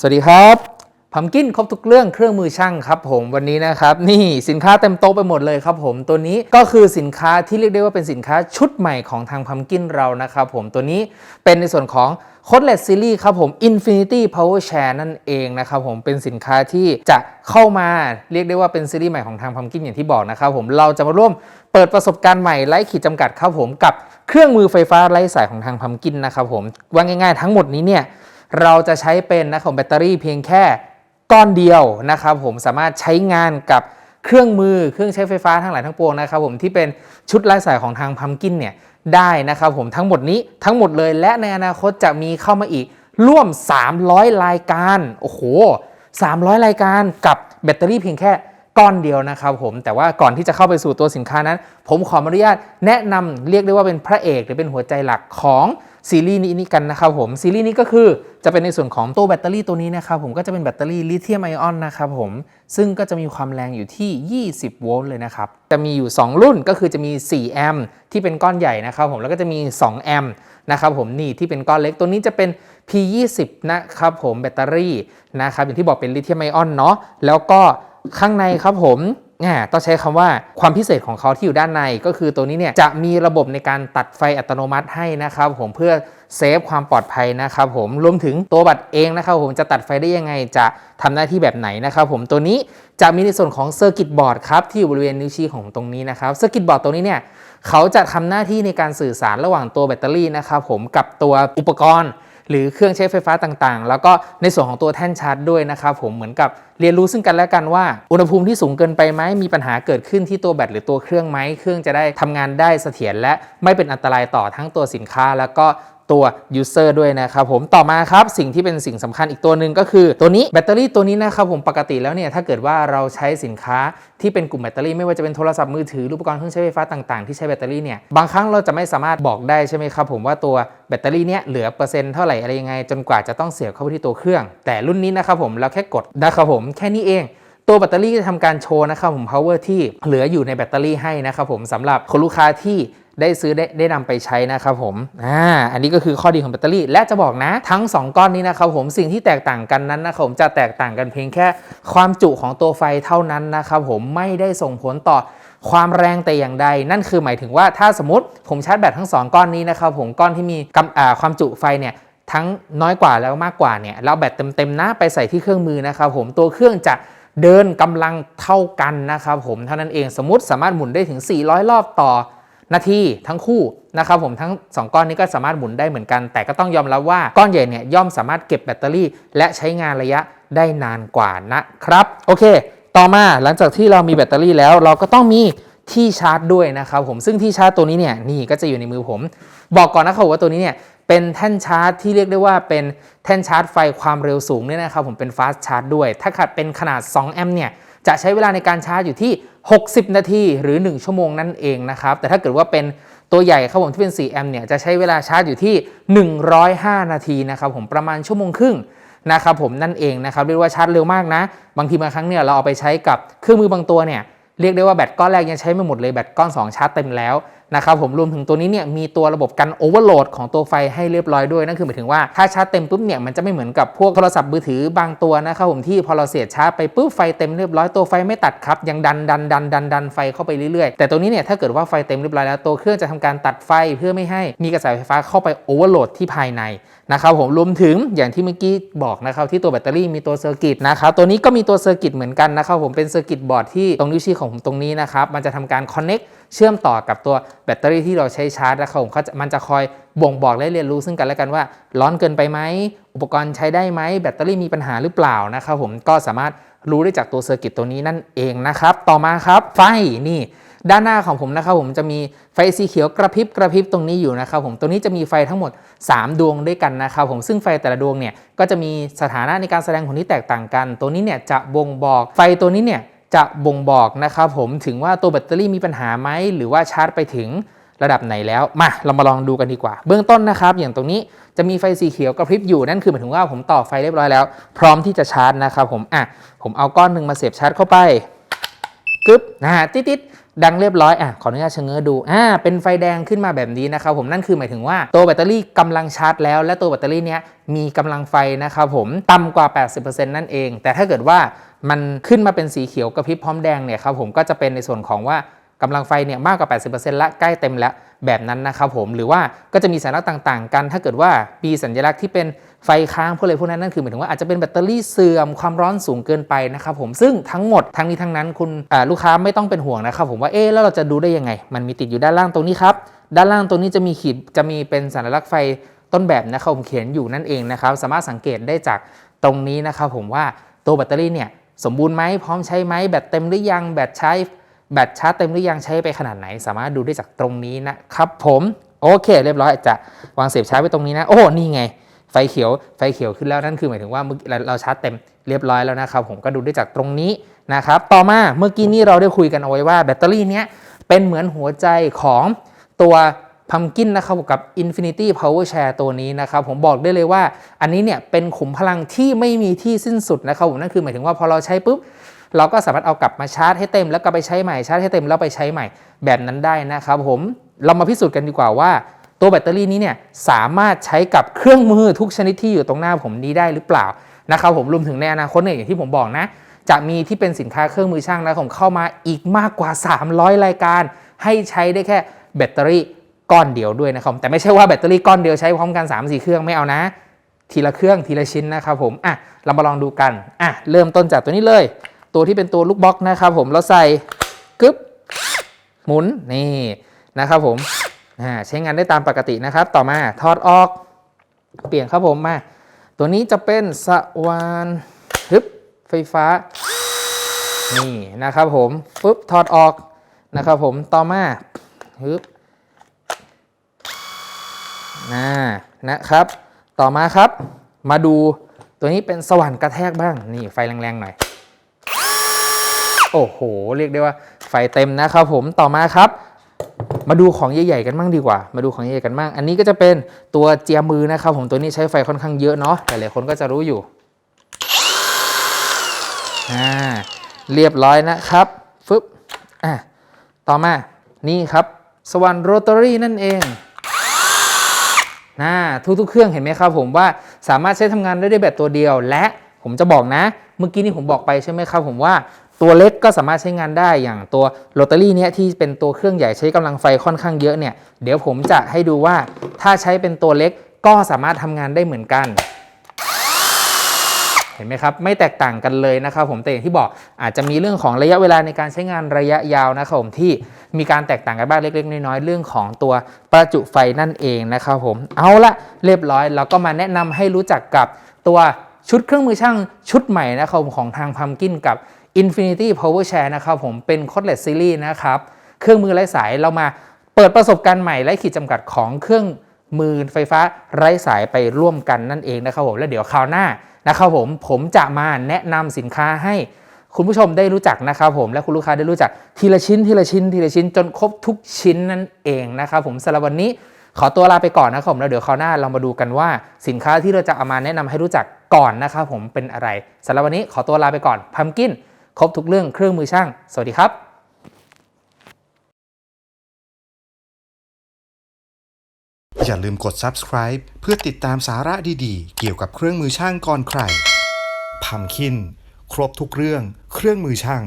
สวัสดีครับพัมกินครบทุกเรื่องเครื่องมือช่างครับผมวันนี้นะครับ นี่สินค้าเต็มโต๊ะไปหมดเลยครับผมตัวนี้ก็คือสินค้าที่เรียกได้ว่าเป็นสินค้าชุดใหม่ของทางพัมกินเรานะครับผมตัวนี้เป็นในส่วนของ c o d l e s Series ครับผม Infinity Power Share นั่นเองนะครับผมเป็นสินค้าที่จะเข้ามาเรียกได้ว่าเป็นซีรีส์ใหม่ของทางพัมกินอย่างที่บอกนะครับผมเราจะมาร่วมเปิดประสบการณ์ใหม่ไร้ขีดจำกัดครับผมกับเครื่องมือไฟฟ้าไร้สายของทางพัมกินนะครับผมว่าง่ายๆทั้งหมดนี้เนี่ย เราจะใช้เป็นนะครับแบตเตอรี่เพียงแค่ก้อนเดียวนะครับผมสามารถใช้งานกับเครื่องมือเครื่องใช้ไฟฟ้าทั้งหลายทั้งปวงนะครับผมที่เป็นชุดไร้สายของทางพัมกินเนี่ยได้นะครับผมทั้งหมดนี้ทั้งหมดเลยและในอนาคตจะมีเข้ามาอีกร่วม 300 รายการ โอ้โห 300 รายการกับแบตเตอรี่เพียงแค่ก้อนเดียวนะครับผมแต่ว่าก่อนที่จะเข้าไปสู่ตัวสินค้านั้น ผมขออนุญาตแนะนำเรียกได้ว่าเป็นพระเอกหรือเป็นหัวใจหลักของ ซีรีส์นี้นี่กันนะครับผมซีรีส์นี้ก็คือจะเป็นในส่วนของตัวแบตเตอรี่ตัวนี้นะครับผมก็จะเป็นแบตเตอรี่ลิเธียมไอออนนะครับผมซึ่งก็จะมีความแรงอยู่ที่ 20 โวลต์เลยนะครับจะมีอยู่ 2 รุ่นก็คือจะมี 4 แอมป์ที่เป็นก้อนใหญ่นะครับผมแล้วก็จะมี 2 แอมป์นะครับผมนี่ที่เป็นก้อนเล็กตัวนี้จะเป็น P20 นะครับผมแบตเตอรี่นะครับอย่างที่บอกเป็นลิเธียมไอออนเนาะแล้วก็ข้างในครับผม อ่าต้องใช้คำว่าความพิเศษของเขาที่อยู่ด้านในก็คือตัวนี้เนี่ยจะมีระบบในการตัดไฟอัตโนมัติให้นะครับผมเพื่อเซฟความปลอดภัยนะครับผมรวมถึงตัวบัตรเองนะครับผมจะตัดไฟได้ยังไงจะทำหน้าที่แบบไหนนะครับผมตัวนี้จะมีในส่วนของเซอร์กิตบอร์ดครับที่อยู่บริเวณนิ้วชี้ของตรงนี้นะครับเซอร์กิตบอร์ดตรงนี้เนี่ยเขาจะทำหน้าที่ในการสื่อสารระหว่างตัวแบตเตอรี่นะครับผมกับตัวอุปกรณ์ หรือเครื่องใช้ไฟฟ้าต่างๆ แล้วก็ในส่วนของตัวแท่นชาร์จด้วยนะครับผมเหมือนกับเรียนรู้ซึ่งกันและกันว่า อุณหภูมิที่สูงเกินไปไหมมีปัญหาเกิดขึ้นที่ตัวแบตหรือตัวเครื่องไหมเครื่องจะได้ทำงานได้เสถียรและไม่เป็นอันตรายต่อทั้งตัวสินค้า แล้วก็ ตัว user ด้วยนะครับผมต่อมาครับสิ่งที่เป็นสิ่งสำคัญอีกตัวหนึ่งก็คือ ตัวนี้แบตเตอรี่ตัวนี้นะครับผมปกติแล้วเนี่ยถ้าเกิดว่าเราใช้สินค้าที่เป็นกลุ่มแบตเตอรี่ไม่ว่าจะเป็นโทรศัพท์มือถือหรืออุปกรณ์เครื่องใช้ไฟฟ้าต่างๆที่ใช้แบตเตอรี่เนี่ยบางครั้งเราจะไม่สามารถบอกได้ใช่ไหมครับผมว่าตัวแบตเตอรี่เนี่ยเหลือเปอร์เซ็นต์เท่าไหร่อะไรยังไง จนกว่าจะต้องเสียบเข้าไปที่ตัวเครื่อง แต่รุ่นนี้นะครับผมเราแค่กดนะครับผมแค่นี้เองตัวแบตเตอรี่จะทำการโชว์นะครับผม power ที่เหลืออยู่ในแบตเตอรี่ให้นะครับผมสำหรับคนลูกค้าที่ ได้ซื้อได้ได้นำไปใช้นะครับผมอ่าอันนี้ก็คือข้อดีของแบตเตอรี่ และจะบอกนะ ทั้ง 2 ก้อนนี้นะครับผมสิ่งที่แตกต่างกันนั้นนะครับผมจะแตกต่างกันเพียงแค่ความจุของตัวไฟเท่านั้นนะครับผมไม่ได้ส่งผลต่อความแรงแต่อย่างใด นั่นคือหมายถึงว่าถ้าสมมติผมชาร์จแบตทั้ง 2 ก้อนนี้นะครับผมก้อนที่มีความจุไฟเนี่ยทั้งน้อยกว่าแล้วมากกว่าเนี่ยเราแบตเต็มๆนะไปใส่ที่เครื่องมือนะครับผมตัวเครื่องจะเดินกำลังเท่ากันนะครับผมเท่านั้นเองสมมติสามารถหมุนได้ถึง 400 รอบต่อ นาทีทั้งคู่นะครับผมทั้ง 2 ก้อนนี้ก็สามารถหมุนได้เหมือนกัน แต่ก็ต้องยอมรับว่าก้อนใหญ่เนี่ยย่อมสามารถเก็บแบตเตอรี่ และใช้งานระยะได้นานกว่านะครับ โอเค ต่อมาหลังจากที่เรามีแบตเตอรี่แล้ว เราก็ต้องมีที่ชาร์จด้วยนะครับผมซึ่งที่ชาร์จตัวนี้เนี่ยนี่ก็จะอยู่ในมือผม บอกก่อนนะครับว่าตัวนี้เนี่ยเป็นแท่นชาร์จที่เรียกได้ว่าเป็นแท่นชาร์จไฟความเร็วสูงเนี่ยนะครับผมเป็นฟาสต์ชาร์จด้วย ถ้าขัดเป็นขนาด 2 แอมป์เนี่ย จะใช้เวลาในการชาร์จอยู่ที่ 60 นาทีหรือ 1 ชั่วโมงนั่นเองนะครับ แต่ถ้าเกิดว่าเป็นตัวใหญ่ครับผมที่เป็น 4 แอมเนี่ยจะใช้เวลาชาร์จอยู่ที่ 105 นาทีนะครับผมประมาณชั่วโมงครึ่งนะครับผมนั่นเองนะครับเรียกว่าชาร์จเร็วมากนะ บางทีบางครั้งเนี่ยเราเอาไปใช้กับเครื่องมือบางตัวเนี่ยเรียกได้ว่าแบตก้อนแรกยังใช้ไม่หมดเลยแบตก้อน 2 ชาร์จเต็มแล้ว นะครับผมรวมถึงตัวนี้เนี่ยมีตัวระบบกันโอเวอร์โหลดของตัวไฟให้เรียบร้อยด้วยนั่นคือหมายถึงว่าถ้าชาร์จเต็มปุ๊บเนี่ยมันจะไม่เหมือนกับพวกโทรศัพท์มือถือบางตัวนะครับผมที่พอเราเสียชาร์จไปปุ๊บไฟเต็มเรียบร้อยตัวไฟไม่ตัดครับยังดันดันดันดันดันไฟเข้าไปเรื่อยๆ แต่ตัวนี้เนี่ยถ้าเกิดว่าไฟเต็มเรียบร้อยแล้วตัวเครื่องจะทำการตัดไฟเพื่อไม่ให้มีกระแสไฟฟ้าเข้าไปโอเวอร์โหลดที่ภายในนะครับผมรวมถึงอย่างที่เมื่อกี้บอกนะครับที่ตัวแบตเตอรี่มีตัวเซอร์กิตนะครับตัวนี้ก็มีตัวเซอร์กิตเหมือนกันนะครับผมเป็นเซอร์กิตบอร์ดที่ตรงนิ้วชี้ของผมตรงนี้นะครับมันจะทำการคอนเน็ก เชื่อมต่อกับตัวแบตเตอรี่ที่เราใช้ชาร์จนะครับผมเขาจะมันจะคอยบ่งบอกและเรียนรู้ซึ่งกันและกันว่า ร้อนเกินไปไหม อุปกรณ์ใช้ได้ไหม แบตเตอรี่มีปัญหาหรือเปล่านะครับผมก็สามารถรู้ได้จากตัวเซอร์กิตตัวนี้นั่นเองนะครับ ต่อมาครับไฟนี่ด้านหน้าของผมนะครับผมจะมีไฟสีเขียวกระพริบกระพริบตรงนี้อยู่นะครับผมตัวนี้จะมีไฟทั้งหมด 3 ดวงด้วยกันนะครับผมซึ่งไฟแต่ละดวงเนี่ยก็จะมีสถานะในการแสดงผลที่แตกต่างกัน ตัวนี้เนี่ยจะบ่งบอกไฟตัวนี้เนี่ย จะบ่งบอกนะครับผมถึงว่าตัวแบตเตอรี่มีปัญหาไหมหรือว่าชาร์จไปถึงระดับไหนแล้วมาเรามาลองดูกันดีกว่า เบื้องต้นนะครับ อย่างตรงนี้จะมีไฟสีเขียวกระพริบอยู่นั่นคือหมายถึงว่าผมต่อไฟเรียบร้อยแล้ว พร้อมที่จะชาร์จนะครับผมอะผมเอาก้อนหนึ่งมาเสียบชาร์จเข้าไปกึ๊บนะฮะติดติดๆ ดังเรียบร้อยอะขออนุญาตเชะเง้อดูอ่าเป็นไฟแดงขึ้นมาแบบนี้นะครับผมนั่นคือหมายถึงว่าตัวแบตเตอรี่กำลังชาร์จแล้วและตัวแบตเตอรี่เนี้ยมีกำลังไฟนะครับผมต่ำกว่า 80%นั่นเอง แต่ถ้าเกิดว่ามันขึ้นมาเป็นสีเขียวกระพริบพร้อมแดงเนี่ยครับผมก็จะเป็นในส่วนของว่ากำลังไฟเนี่ยมากกว่า 80%ละใกล้เต็มแล้วแบบนั้นนะครับผมหรือว่าก็จะมีสัญลักษณ์ต่าง ๆ กัน ถ้าเกิดว่ามีสัญลักษณ์ที่เป็น ไฟค้างพวกอะไรพวกนั้นนั่นคือหมายถึงว่าอาจจะเป็นแบตเตอรี่เสื่อมความร้อนสูงเกินไปนะครับผมซึ่งทั้งหมดทั้งนี้ทั้งนั้นคุณลูกค้าไม่ต้องเป็นห่วงนะครับผมว่าเอ๊ะแล้วเราจะดูได้ยังไง มันมีติดอยู่ด้านล่างตรงนี้ครับด้านล่างตรงนี้จะมีขีดจะมีเป็นสัญลักษณ์ไฟต้นแบบนะครับผมเขียนอยู่นั่นเองนะครับสามารถสังเกตได้จากตรงนี้นะครับผมว่าตัวแบตเตอรี่เนี่ยสมบูรณ์ไหมพร้อมใช้ไหมแบตเต็มหรือยังแบตใช้แบตชาร์จเต็มหรือยังใช้ไปขนาดไหน สามารถดูได้จากตรงนี้นะครับผมโอเค เรียบร้อยจะวางเสียบชาร์จไว้ตรงนี้นะ โอ้นี่ไง ไฟเขียวไฟเขียวขึ้นแล้วนั่นคือหมายถึงว่าเราเราชาร์จเต็มเรียบร้อยแล้วนะครับ ผมก็ดูได้จากตรงนี้นะครับ ต่อมาเมื่อกี้นี้เราได้คุยกันเอาไว้ว่าแบตเตอรี่เนี้ยเป็นเหมือนหัวใจของตัวพัมกินนะครับกับ Infinity Power Share ตัวนี้นะครับ ผมบอกได้เลยว่า อันนี้เนี่ยเป็นขุมพลังที่ไม่มีที่สิ้นสุดนะครับผมนั่นคือหมายถึงว่าพอเราใช้ปุ๊บเราก็สามารถเอากลับมาชาร์จให้เต็มแล้วก็ไปใช้ใหม่ชาร์จให้เต็มแล้วไปใช้ใหม่แบบนั้นได้นะครับผมเรามาพิสูจน์กันดีกว่าว่า ตัวแบตเตอรี่นี้เนี่ยสามารถใช้กับเครื่องมือทุกชนิดที่อยู่ตรงหน้าผมนี้ได้หรือเปล่านะครับผมรวมถึงในอนาคตเนี่ยอย่างที่ผมบอกนะ จะมีที่เป็นสินค้าเครื่องมือช่างนะผมเข้ามาอีกมากกว่า 300 รายการ ให้ใช้ได้แค่แบตเตอรี่ก้อนเดียวด้วยนะครับแต่ไม่ใช่ว่าแบตเตอรี่ก้อนเดียวใช้พร้อมกัน 3-4 เครื่องไม่เอานะ ทีละเครื่องทีละชิ้นนะครับผมอะเรามาลองดูกันอะเริ่มต้นจากตัวนี้เลย ตัวที่เป็นตัวลูกบล็อกนะครับผมเราใส่กึ๊บหมุนนี่นะครับผม ใช้งานได้ตามปกตินะครับ ต่อมาถอดออก เปลี่ยนครับผมมา ตัวนี้จะเป็นสว่านฮึบไฟฟ้า นี่นะครับผมปุ๊บถอดออกนะครับผมต่อมาฮึบนนะครับ ต่อมาครับ มาดูตัวนี้เป็นสว่านกระแทกบ้าง นี่ไฟแรงๆหน่อย โอ้โห เรียกได้ว่าไฟเต็มนะครับผมต่อมาครับ มาดูของใหญ่ๆกันบ้างดีกว่า มาดูของใหญ่ๆกันบ้าง อันนี้ก็จะเป็นตัวเจียมือนะครับผมตัวนี้ใช้ไฟค่อนข้างเยอะเนาะหลายๆคนก็จะรู้อยู่อ่าเรียบร้อยนะครับฟึบอะต่อมานี่ครับสว่านโรตารี่นั่นเองนะทุกๆเครื่องเห็นไหมครับผมว่าสามารถใช้ทำงานได้ด้วยแบตตัวเดียว และผมจะบอกนะ เมื่อกี้นี่ผมบอกไปใช่ไหมครับผมว่า ตัวเล็กก็สามารถใช้งานได้อย่างตัวโรตารี่เนี้ยที่เป็นตัวเครื่องใหญ่ใช้กำลังไฟค่อนข้างเยอะเนี่ยเดี๋ยวผมจะให้ดูว่าถ้าใช้เป็นตัวเล็กก็สามารถทำงานได้เหมือนกันเห็นไหมครับไม่แตกต่างกันเลยนะครับผมแต่อย่างที่บอกอาจจะมีเรื่องของระยะเวลาในการใช้งานระยะยาวนะครับผมที่มีการแตกต่างกันบ้างเล็กๆ น้อยๆเรื่องของตัวประจุไฟนั่นเองนะครับผมเอาละเรียบร้อยเราก็มาแนะนำให้รู้จักกับตัวชุดเครื่องมือช่างชุดใหม่นะครับผมของทางพัมกินกับ Infinity Power Share นะครับผมเป็น Cordless Series นะครับเครื่องมือไร้สายเรามาเปิดประสบการณ์ใหม่และขีดจำกัดของเครื่องมือไฟฟ้าไร้สายไปร่วมกันนั่นเองนะครับผมแล้วเดี๋ยวคราวหน้านะครับผมผมจะมาแนะนำสินค้าให้คุณผู้ชมได้รู้จักนะครับผมและคุณลูกค้าได้รู้จักทีละชิ้นทีละชิ้นทีละชิ้นจนครบทุกชิ้นนั่นเองนะครับผมสำหรับวันนี้ขอตัวลาไปก่อนนะครับผมแล้วเดี๋ยวคราวหน้าเรามาดูกันว่าสินค้าที่เราจะเอามาแนะนำให้รู้จักก่อนนะครับผมเป็นอะไรสำหรับวันนี้ขอตัวลาไปก่อนพัมกิน ครบทุกเรื่องเครื่องมือช่าง สวัสดีครับอย่าลืมกด subscribe เพื่อติดตามสาระดีๆ เกี่ยวกับเครื่องมือช่างก่อนใครพัมคิน ครบทุกเรื่องเครื่องมือช่าง